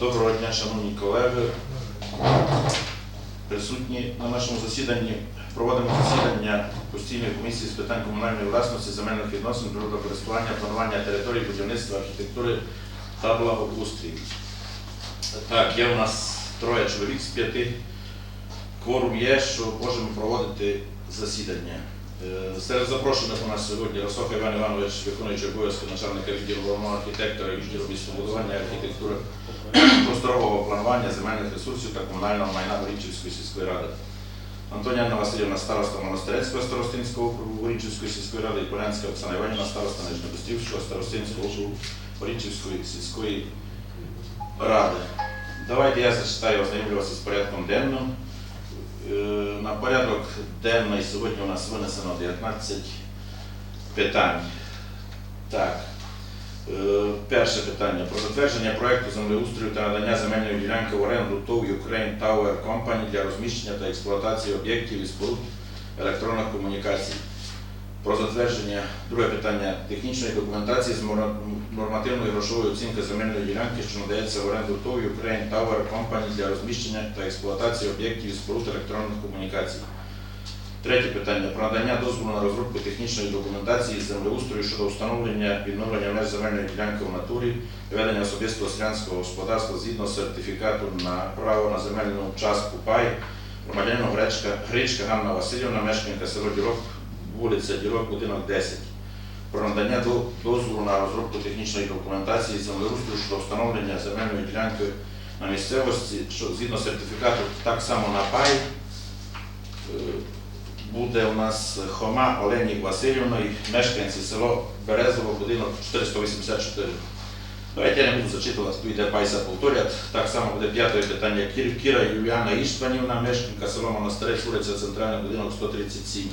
Доброго дня, шановні колеги. Присутні на нашому засіданні проводимо засідання постійної комісії з питань комунальної власності, земельних відносин, природокористування, планування території, будівництва, архітектури та благоустрій. Так, є у нас троє чоловік з п'яти. Кворум є, що можемо проводити засідання. Е, Серед запрошених у нас сьогодні Росоха Іван Іванович, виконуючий обов'язки начальника відділу архітектора, відділу містобудування, архітектури, просторового планування, земельних ресурсів та комунального майна Горінчівської сільської ради. Антоніна Анна Васильівна, староста Монастирецького старостинського округу Горінчівської сільської ради і Полянська Оксана Іванівна, староста Нижньобострівського старостинського округу Горінчівської сільської ради. Давайте я зачитаю ознайомлюватися з порядком денним. Е, На порядок денний сьогодні у нас винесено 19 питань. Так. Е, Перше питання про затвердження проекту землеустрою та надання земельної ділянки в оренду ТОВ Ukraine Tower Company для розміщення та експлуатації об'єктів і споруд електронних комунікацій. Про затвердження друге питання технічної документації з нормативної грошової оцінки земельної ділянки, що надається в оренду ТОВ Ukraine Tower Company для розміщення та експлуатації об'єктів і споруд електронних комунікацій. Третє питання про надання дозволу на розробку технічної документації з землеустрою щодо встановлення відновлення меж земельної ділянки в натурі, ведення особистого селянського господарства згідно сертифікату на право на земельну частку пай громадянину Гречка, Гречка Ганна Васильівна, мешканка село Дірок, вулиця Дірок, будинок 10. Про надання дозволу на розробку технічної документації з землеустрою щодо встановлення земельної ділянки на місцевості, що згідно сертифікату так само на пай. Буде у нас Хома Олені Васильівної, мешканці село Березово, будинок 484. Давайте я не буду зачитувати, йде Пайса повторять. Так само буде п'яте питання. Кір- Кіра Юліана Іштванівна, мешканка села Монастирець, вулиця Центральний будинок 137.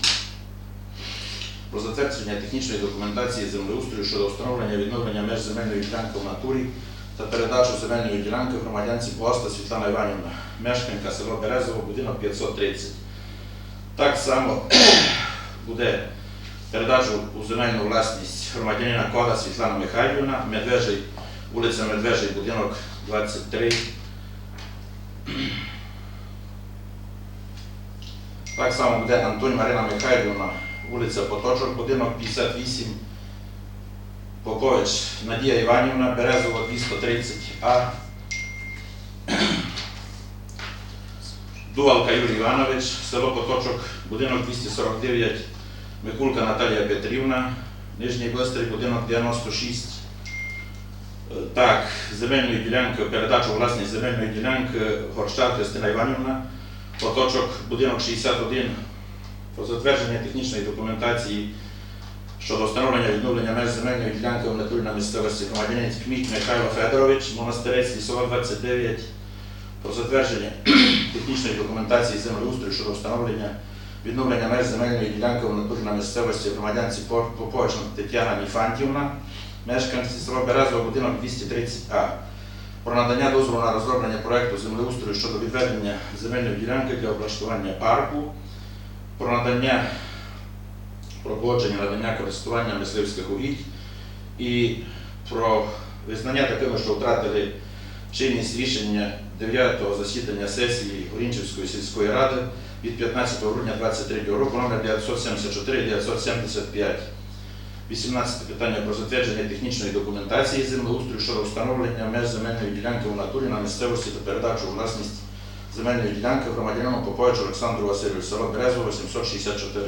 Про затвердження технічної документації землеустрою щодо встановлення відновлення меж земельної ділянки в натурі та передачу земельної ділянки громадянці Пласта Світлана Іванівна, мешканка села Березово, будинок 530. Так само буде передачу у земельну власність громадянина Кода Світлана Михайлівна, Медвежий, вулиця Медвежий, будинок 23. Так само буде Антонь Марина Михайлівна, вулиця Поточок, будинок 58. Попович Надія Іванівна, Березова 230А. Дувалка Юрій Іванович, село Поточок, будинок 249, Микулка Наталія Петрівна, Нижній Блистрий, будинок 96. Е, Так, земельної ділянки, передачу власність земельної ділянки Горщак Христина Іванівна, Поточок, будинок 61, про затвердження технічної документації щодо встановлення відновлення меж земельної ділянки в натурі на місцевості громадянин Кміт Михайло Федорович, монастирець Лісова 29, про затвердження технічної документації землеустрою щодо встановлення відновлення меж земельної ділянки в натурі на місцевості громадянці Поповична Тетяна Ніфантівна, мешканці села Березово, будинок 230А. Про надання дозволу на розроблення проекту землеустрою щодо відведення земельної ділянки для облаштування парку, про надання про надання користування мисливських угідь і про визнання такими, що втратили чинність рішення 9-го засідання сесії Горінчівської сільської ради від 15 грудня 2023 року номер 974-975. 18 питання про затвердження технічної документації землеустрою щодо встановлення меж земельної ділянки в натурі на місцевості та передачу у власність земельної ділянки громадянину Поповичу Олександру Васильовичу, село Березово, 764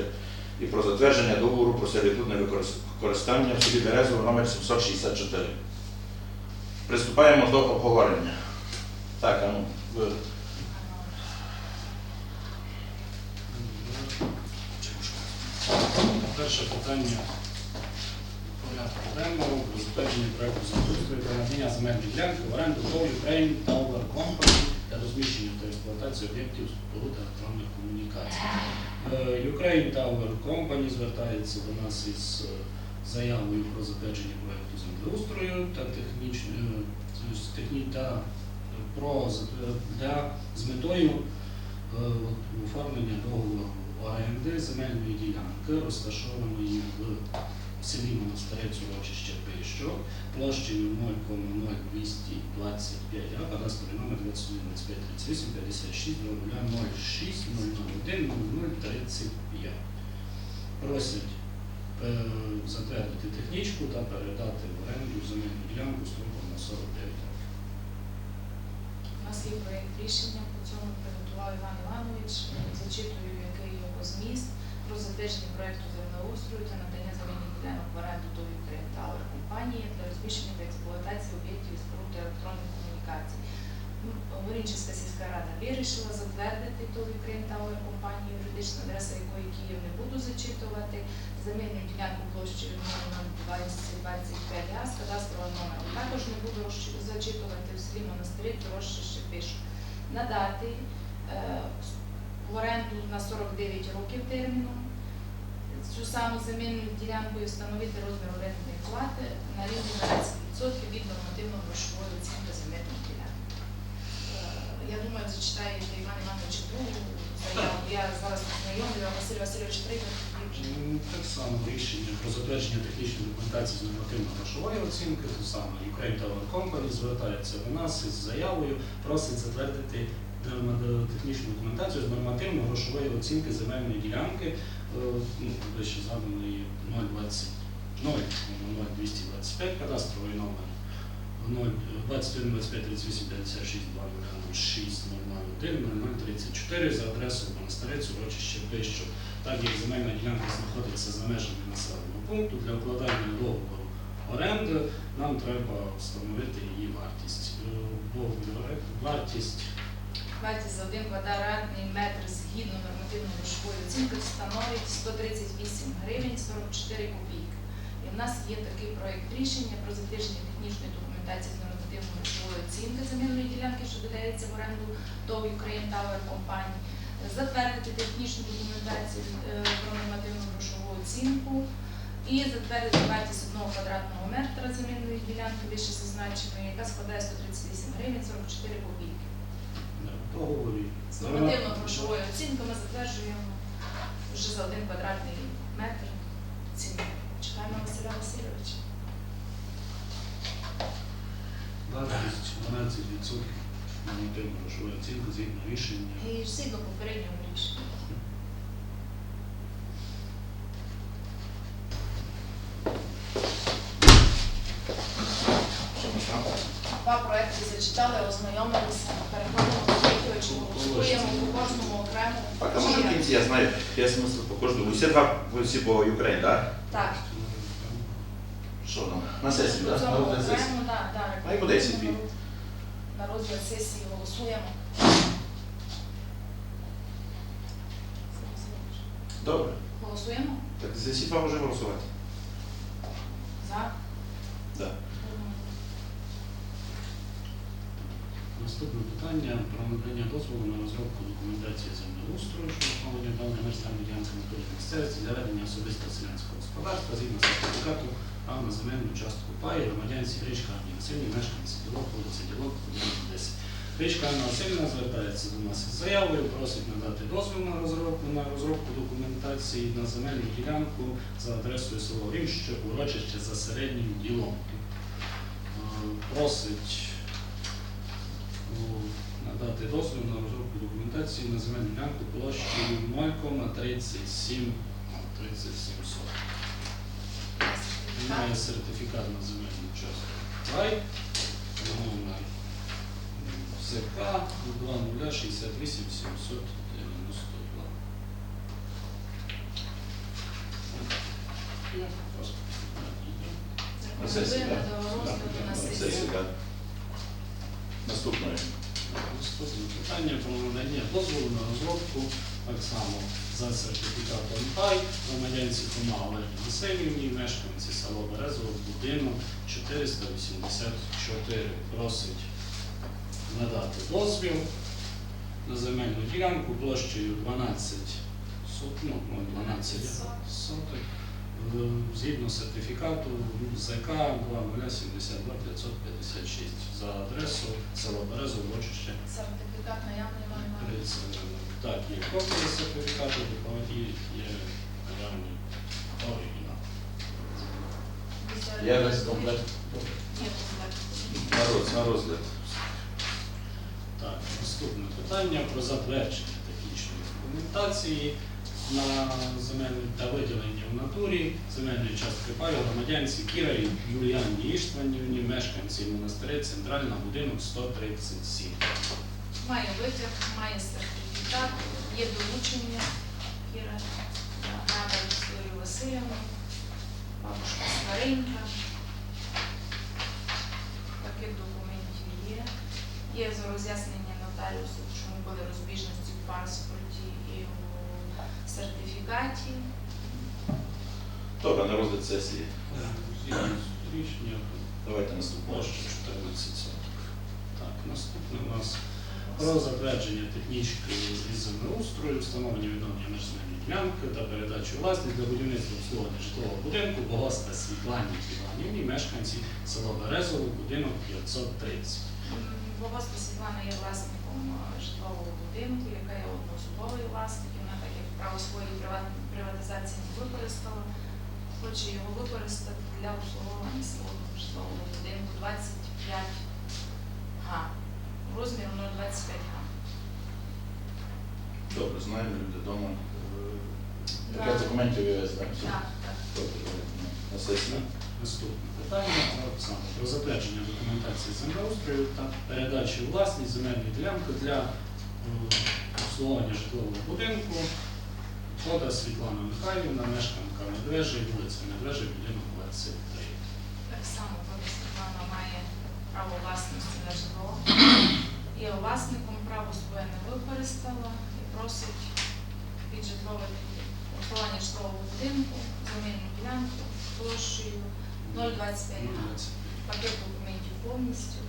і про затвердження договору про сервітутне використання в селі Березово номер 764. Приступаємо до обговорення. Так, а ну, ви. Перше питання порядку денного про затвердження проекту землеустрою та надання земельної ділянки в оренду ТОВ Ukraine Tower Company для розміщення та експлуатації об'єктів споруд електронних комунікацій. Е, Ukraine Tower Company звертається до нас із е, заявою про затвердження проекту землеустрою та технічною техні та про з- для з метою е, оформлення договору оренди земельної ділянки, розташованої в селі Монастирець урочище Пищу площею 0,0225 га, кадастровий номер 21 25 38 56 06 001 0035. Просять е, затвердити технічку та передати в оренду земельну ділянку строком на 49 років. У нас є проєкт рішення, по цьому приготував Іван Іванович. Зачитую, який його зміст про затвердження проєкту землеустрою та надання земельних ділянок в оренду до Ukraine Tower компанії для розміщення та експлуатації об'єктів і споруд електронних комунікацій. Ну, сільська рада вирішила затвердити ту Tower компанію, юридична адреса якої Київ не буду зачитувати. Земельну ділянку площею 2025 га з кадастрового номеру. Також не буду зачитувати в селі монастирі, Рощище пишу. Надати е, в оренду на 49 років терміну цю саму земельну ділянку і встановити розмір орендної плати на рівні 12% від нормативно-грошової оцінки земельних ділянок. Я думаю, зачитаєте Іван Іванович другу заяву. Я зараз знайомлю, Василь Васильович. М, Так само рішення про затвердження технічної документації з нормативно-грошової оцінки, то саме Ukraine Tower Company звертається до нас із заявою, просить затвердити технічну документацію з нормативно-грошової оцінки земельної ділянки, вище згаданої 020 0225 кадастровий номер 0 21 25 38 56 206 001 0034 за адресою Монастирець, урочище Пищу. Так як земельна ділянка знаходиться за межами населеного пункту, для укладання договору оренди нам треба встановити її вартість. Е, Вартість Вартість за один квадратний метр згідно нормативно-грошової оцінки становить 138 гривень 44 копійки. І в нас є такий проект рішення про затвердження технічної документації з нормативно-грошової оцінки земельної ділянки, що додається в оренду ТОВ Ukraine Tower Company. Затвердити технічну документацію е, про нормативну-грошову оцінку і затвердити вартість одного квадратного метра земельної ділянки, вище зазначеної, яка складає 138 гривень 44 копійки. З нормативно-грошовою оцінкою ми затверджуємо вже за один квадратний метр ціну. Чекаємо Василя Васильовича. вартість 12% нормативно-грошової оцінки згідно рішення. І всі до попереднього рішення. Там? Два проекти зачитали, ознайомилися, переходимо до третього, чи голосуємо по кожному окремо. Так, А може в кінці, я знаю, я смисл по кожному. Усі два, ви всі по Україні, так? Так, Що нам? На сесію, так? На так. А й буде 10 дві. На розгляд сесії голосуємо. Добре. Голосуємо? Так за всі два можемо голосувати. За? Да. Наступне питання про надання дозволу на розробку документації землеустрою даної мерзляної ділянки на території місцевості для ведення особистого селянського господарства згідно сертифікату права на земельну частку паю громадянці Гречка Анні Васильівні, мешканці Ділок, вулиця Ділок, 10. Гречка Анна Васильівна звертається до нас із заявою, просить надати дозвіл на розробку, на розробку документації на земельну ділянку за адресою село Рівще, урочище за середнім ділом. Е, Просить надати дозвіл на розробку документації на земельну ділянку площею 0,37 37 соток. Має сертифікат на земельну частку. Рай, номер ЗК 2068 792. Просто На сесії, так? до розгляду на На сесії. сесії, так. Наступною. Наступне питання про надання дозволу на розробку так само за сертифікатом ПАЙ громадянці Хома Олегі Васильівні, мешканці село Березово, будинок 484. Просить надати дозвіл на земельну ділянку площею 12 сот, ну, ну, 12 соток. Е, Згідно сертифікату ЗК 2072 556 за адресою село Березово, Вочище, Сертифікат наявний Іванович. Так, є копія сертифікату, і є наявний оригінал. Є весь комплект? На роз- на розгляд. Так, наступне питання про затвердження технічної документації на земельну та виділення в натурі земельної частки паю громадянці Кіра і Юліані Іштванівні, мешканці монастиря Центральна, будинок 137. Має витяг, має сертифікат, є долучення Кіра, Града Вікторію Васильівну, бабушка Сваренька. Пакет документів є. Є за роз'яснення нотаріусу, чому були розбіжності в паспорті і у сертифікаті. Добре, на розгляд сесії. Рішення Давайте наступного. площа 14. Так, наступне у нас про затвердження технічної землеустрою, встановлення відновлення меж земельної ділянки та передачу власність для будівництва обслуговування житлового будинку Богоста Світлані Іванівні, мешканці села Березово, будинок 530. Богоста Світлана є власником е, житлового будинку, яка є одноособовою власником. Вона так як право своєї приват- приватизації не використала, хоче його використати для обслуговування свого житлового будинку 25 га. Розміром 0,25 га. Добре, знаємо, люди вдома. Так. Яке документів є, так? Так, так. Добре, на- на. Наступне питання Олександр, про затвердження документації землеустрою та передачі у власність земельної ділянки для е, обслуговування житлового будинку. Фото Світлана Михайлівна, мешканка Медвежий, вулиця Медвежий, будинок 23. Так само пані Світлана має право власності на житло. Є власником, право своє не використала просить під житлове обслуговування житлового будинку земельну ділянку площею 0,25 Ну, га. Пакет документів повністю.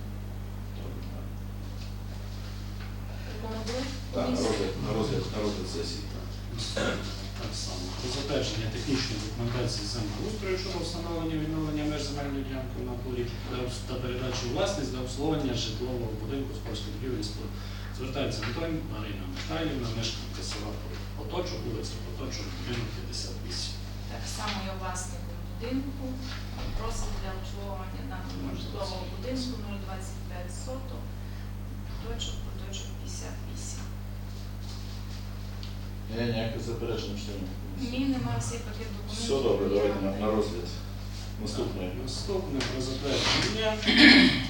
Так, на розгляд, на розгляд, на розгляд сесії. Так само. Про затвердження технічної документації землеустрою щодо встановлення відновлення меж земельної ділянки в натурі та передачі власність для обслуговування житлового будинку з польської будівлі. Звертається Антон Марина Михайлівна, мешканка села Поточок, вулиця Поточок, будинок 58. Так само є власником будинку. Просить для обслуговування даного житлового будинку 0,25 соток. Точок, поточок 58. Є ніяке заперечення членів комісії? Ні, немає всіх пакет документів. Все добре, давайте на розгляд. Наступне. Наступне про затвердження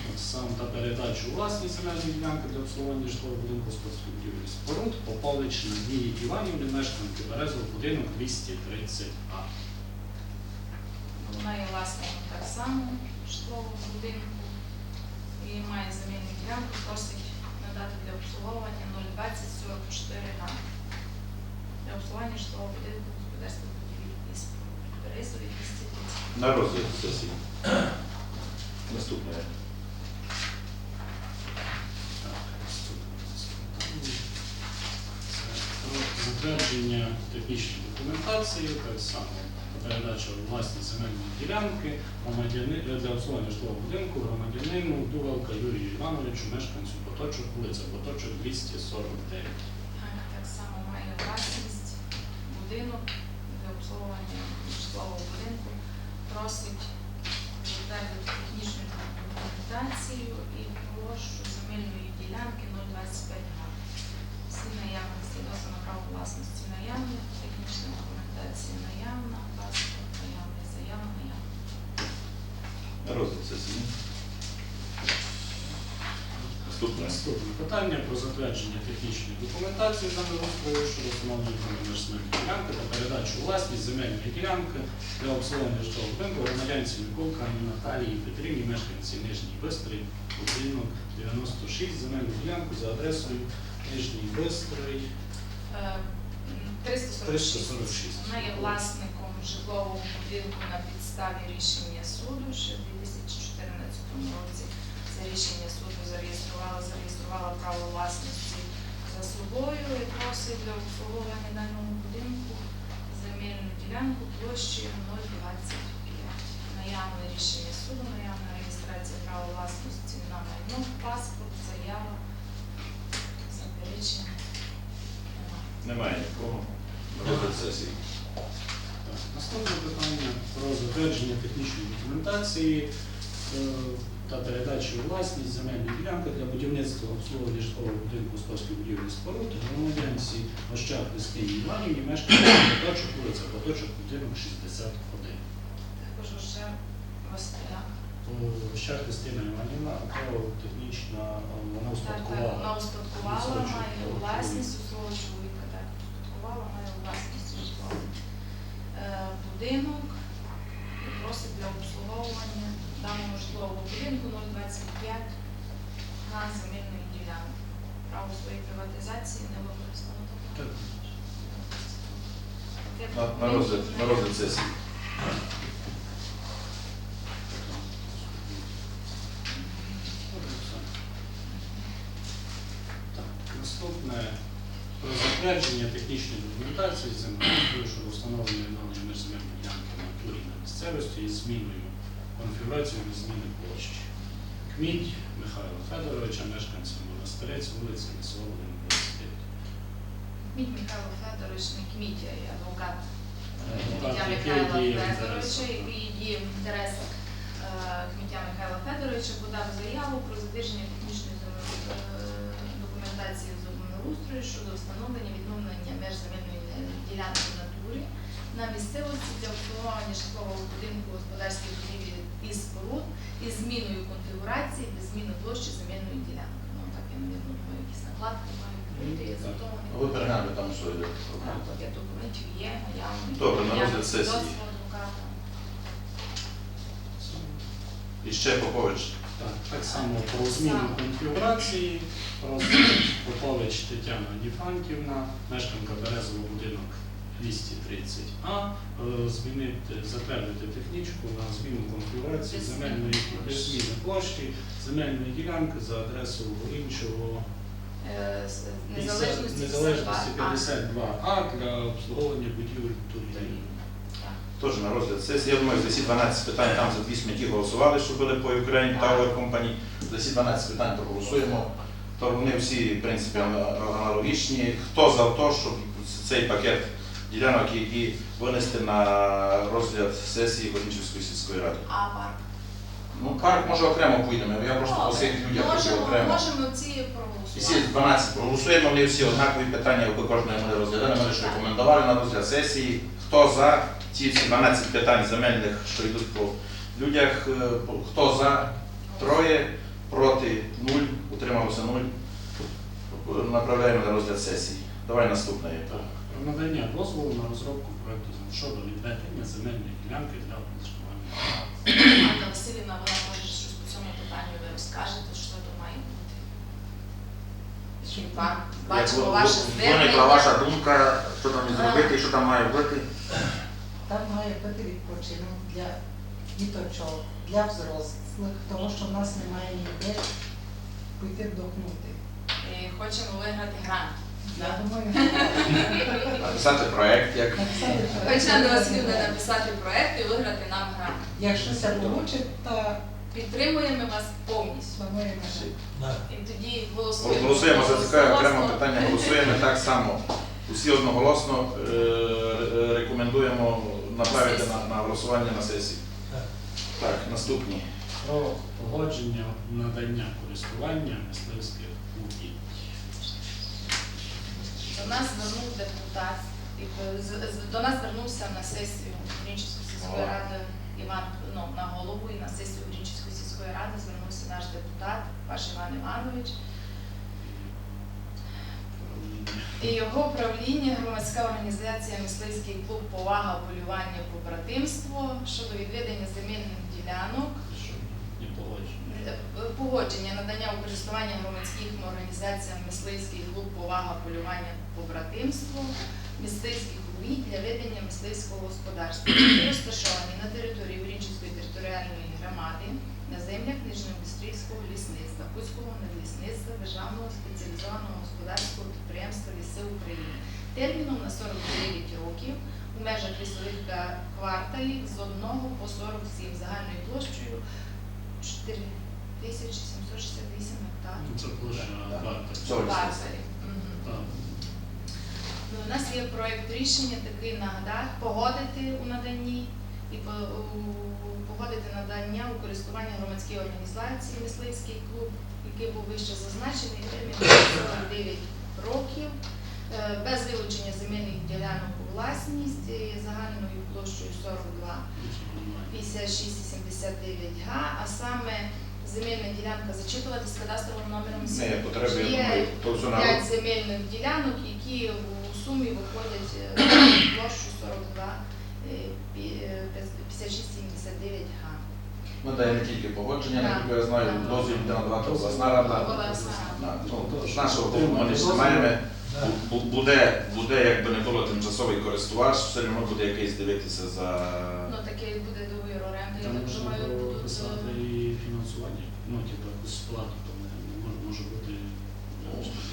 так само та передачу у власність земельної ділянки для обслуговування житлового будинку з споруд Попович Надії Іванівни, мешканки Березов, будинок 230А. Вона є власником так само житлового будинку і має замінну ділянку, просить надати для обслуговування 02044 га. Для обслуговування житлового будинку і споруд. 230. На розгляд сесії. Наступне. Затвердження технічної документації, так само передача у власність земельної ділянки громадяни- для обслуговування житлового будинку громадянину Дугалка Юрію Івановичу, мешканцю Поточок, вулиця Поточок, 249. Так, так само має власність будинок для обслуговування житлового будинку. Просить затвердити технічну документацію і площу земельної ділянки 025 га. Всі наявності на право власності наявні, технічна документація наявна, паспорт наявний, заява наявна. На розгляд сесії. Наступне. Наступне питання про затвердження технічної документації землеустрою щодо встановлення земельної ділянки та передачу у власність земельної ділянки для обслуговування житлового будинку громадянці Миколка Наталії Петрівні, мешканці Нижній Бистрий, будинок 96, земельну ділянку за адресою Нижній Бистрий, Е, 346. 346. Вона є власником житлового будинку на підставі рішення суду ще в 2014 році. Це рішення суду зареєструвала, зареєструвала право власності за собою і просить для обслуговування даного будинку земельну ділянку площею 025. Наявне рішення суду, наявна реєстрація права власності на майно, паспорт, заява, заперечення. Немає. Немає нікого. Розгляд сесії. Наступне питання про затвердження технічної документації е, та передачу у власність земельної ділянки для будівництва обслуговування житлового будинку Стовської будівлі споруд громадянці Ощад Христині Іванівні, мешканці Поточок, вулиця Поточок, будинок 61. Також ще Василя. Ощад Христина Іванівна, то технічна, е, вона успадкувала. вона успадкувала, має власність у свого чоловіка, так, успадкувала, має власність житловий е, будинок і просить для обслуговування даного житлового будинку 025 на земельної ділянки. Право своєї приватизації не використано. Так. На, на розгляд, на розгляд сесії. Наступне про затвердження технічної документації землеустрою щодо встановлення відновлення меж земельної ділянки в натурі на місцевості із зміною конфігурації без зміни площі. Кміть Михайла Федоровича, мешканця монастирець, вулиця Лісова, 29. Кміть Михайло Федорович, не Кміть, а адвокат Адвокат, Кмітя Михайла Федоровича, який діє в інтересах е, Кмітя Михайла Федоровича, подав заяву про затвердження технічної е, документації з землеустрою щодо встановлення відновлення меж земельної ділянки в натурі на місцевості для обслуговування житлового будинку господарських будівлі і споруд із зміною конфігурації без зміни площі земельної ділянки. Ну так я не думаю, якісь накладки мають бути, і Так. зато Ви переглянули там, що йде. так, пакет документів є, наявний. Добре, на розгляд сесії. адвоката. І ще Попович. Так, так само про зміну конфігурації, просить Попович Тетяна Ніфанківна, мешканка Березового будинок 230А, е, змінити, затвердити технічку на зміну конфігурації земельної зміни площі. земельної ділянки за адресою іншого Е, з- 50 Незалежності незалежності 52. 52А для обслуговування будівель. Так. Теж на розгляд сесії. Я думаю, за всі 12 питань там за дві смітті голосували, що були по Ukraine Tower Company. За всі 12 питань проголосуємо. То вони всі, в принципі, аналогічні. Хто за те, щоб цей пакет ділянок, які винести на розгляд сесії Горнічівської сільської ради? А парк. Ну, парк може окремо поїдемо. Я просто по всіх людях хочу окремо. можемо ці Всі 12 проголосуємо, вони всі однакові питання, ви кожного ми розглядали, ми лише рекомендували на розгляд сесії. Хто за ці всі 12 питань земельних, що йдуть по людях, хто за? Троє, проти, нуль, утрималося нуль. Направляємо на розгляд сесії. Давай наступне. Про надання дозволу на розробку проекту зем- щодо відведення земельної ділянки для облаштування. Анна Васильівна, вона може щось по цьому питанню ви розкажете, що то має бути. Який парк? Бачимо ваше звернення. ваша думка, що там зробити, що там має бути. Там має бути відпочинок для діточок, для взрослих, тому що в нас немає ніде піти вдохнути. Хочемо виграти грант. Написати проект, як Хоче Анна написати проект і виграти нам грант. Якщо це вийде, то Підтримуємо вас повністю. плануємо. І тоді голосуємо. Голосуємо за таке окреме питання, голосуємо так само. Усі одноголосно е, е, рекомендуємо направити на, на голосування на сесії. Так, наступні. Про погодження надання користування мисливських угідь. До нас звернув депутат, з- до нас звернувся на сесію Грінчівської сільської ради Іван, ну, на голову і на сесію Грінчівської сільської ради звернувся наш депутат, ваш Іван Іванович. І його правління громадська організація Мисливський клуб Повага, полювання, побратимство щодо відведення земельних ділянок погодження. Е, надання у користування громадським організаціям мисливський клуб повага полювання побратимство, мисливських угідь для ведення мисливського господарства, які розташовані на території Урінчівської територіальної громади на землях Нижньоіндустрійського лісництва, Кузького надлісництва Державного спеціалізованого господарського підприємства Ліси України терміном на 49 років у межах лісових кварталів з 1 по 47 загальною площею 4768 гектарів. Ну, Це площа. Так. Ну, у нас є проект рішення такий нагадати, погодити у наданні і по- у- погодити надання у користування громадській організації мисливський клуб, який був вище зазначений, термін 49 років, е, без вилучення земельних ділянок у власність е, загальною площею 42 56,79 га, а саме земельна ділянка зачитувати з кадастровим номером Не 7. є потреби, я Є думаю, то все народ. П'ять земельних ділянок, які у сумі виходять е, площу 42 е, пі- е, 56,79 га. Ми даємо не тільки погодження, Так. наскільки я знаю, Так. дозвіл буде надавати обласна рада. Обласна ну, З нашого боку ми не знімаємо. Бу- бу- Буде, буде, якби не було тимчасовий користувач, все одно буде якийсь дивитися за. Ну таке буде договір оренди, я так думаю, будуть. е, і фінансування, ну, типу, якусь сплату, там не може, може бути.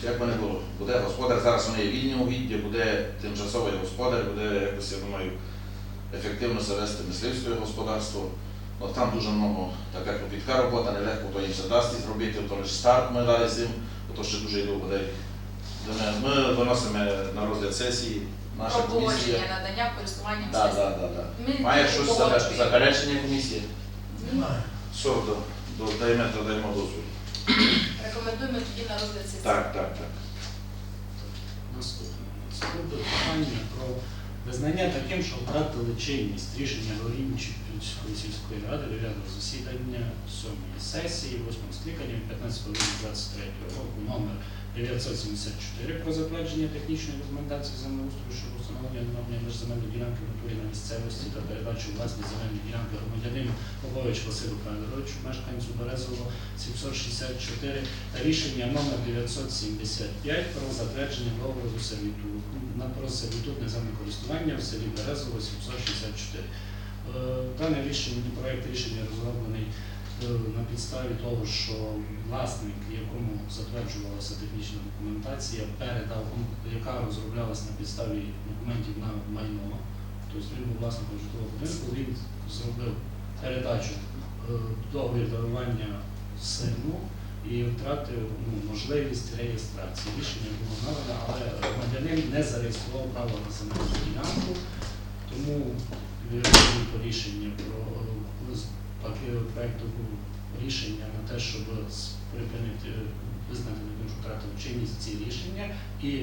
Як би не було, буде господар, зараз вони є вільні угіддя, буде тимчасовий господар, буде якось, я думаю, ефективно себе вести мисливське господарство. Ну, там дуже много така кропітка робота, нелегко то їм все зробити, то лише старт ми дали з ним, то ще дуже довго буде. Ми виносимо на розгляд сесії, наша комісія. надання користування так, так, так. Ми Має щось заперечення комісії? Ні. Що, до, до, даємо, то даємо дозвіл. Рекомендуємо тоді на розгляд сесії. Так, так, так. Наступне. Наступне питання про визнання таким, що втратили чинність рішення Горінчівської сільської ради 9 засідання 7 сесії 8 скликання від 15 23 року номер 974 про затвердження технічної документації землеустрою щодо встановлення відновлення межземельної ділянки в на місцевості та передачу власність земельної ділянки громадянину Попович Василю Федоровичу, мешканцю Березово 764 та рішення номер 975 про затвердження договору сервітуту на про сервітутне землекористування в селі Березово 764. Е, Дане рішення, проект рішення розроблений на підставі того, що власник, якому затверджувалася технічна документація, передав, ну, яка розроблялася на підставі документів на майно. Тобто він був власником житлового будинку, він зробив передачу е, договір дарування сину і втратив ну, можливість реєстрації. Рішення було надано, але громадянин не зареєстрував право на земельну ділянку, тому відповідно по рішенню про е, з пакету проекту рішення на те, щоб припинити е, визнати втратив чинність ці рішення і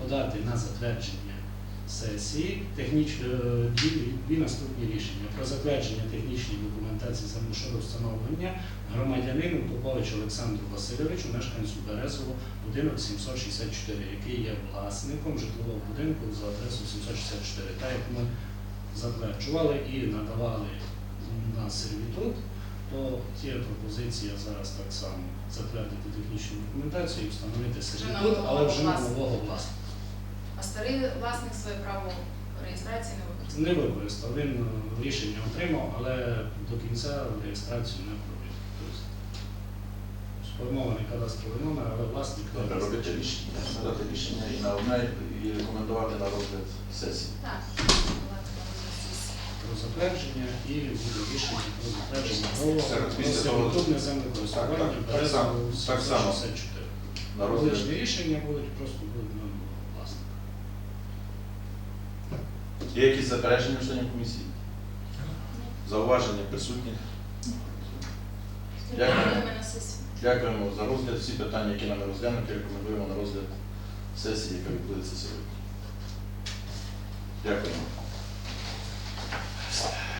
подати на затвердження сесії техніч... е, дві, наступні рішення про затвердження технічної документації землі щодо встановлення громадянину Поповичу Олександру Васильовичу, мешканцю Березово, будинок 764, який є власником житлового будинку за адресою 764. Так як ми затверджували і надавали на сервітут, то є пропозиція зараз так само затвердити технічну документацію і встановити сервітут, але вже на нового власника. А старий власник своє право реєстрації не використовує. Не використав. Він е, рішення отримав, але до кінця реєстрацію не провів. Тобто сформований кадастровий номер, але власник не Добре, робити рішення, надати рішення і на одне і рекомендувати на розгляд сесії. Так, давайте на розгляд сесії. Про затвердження і буде рішення про затвердження після того- сервітутне землекористування так, так само, так само. 764. На розгляд. Колишні рішення будуть просто будуть на нового власника. Є якісь заперечення в членів комісії? Зауваження присутніх? Дякую. Дякуємо за розгляд. Всі питання, які нам розглянуті, рекомендуємо на розгляд сесії, яка відбудеться сьогодні. Дякуємо. Yes.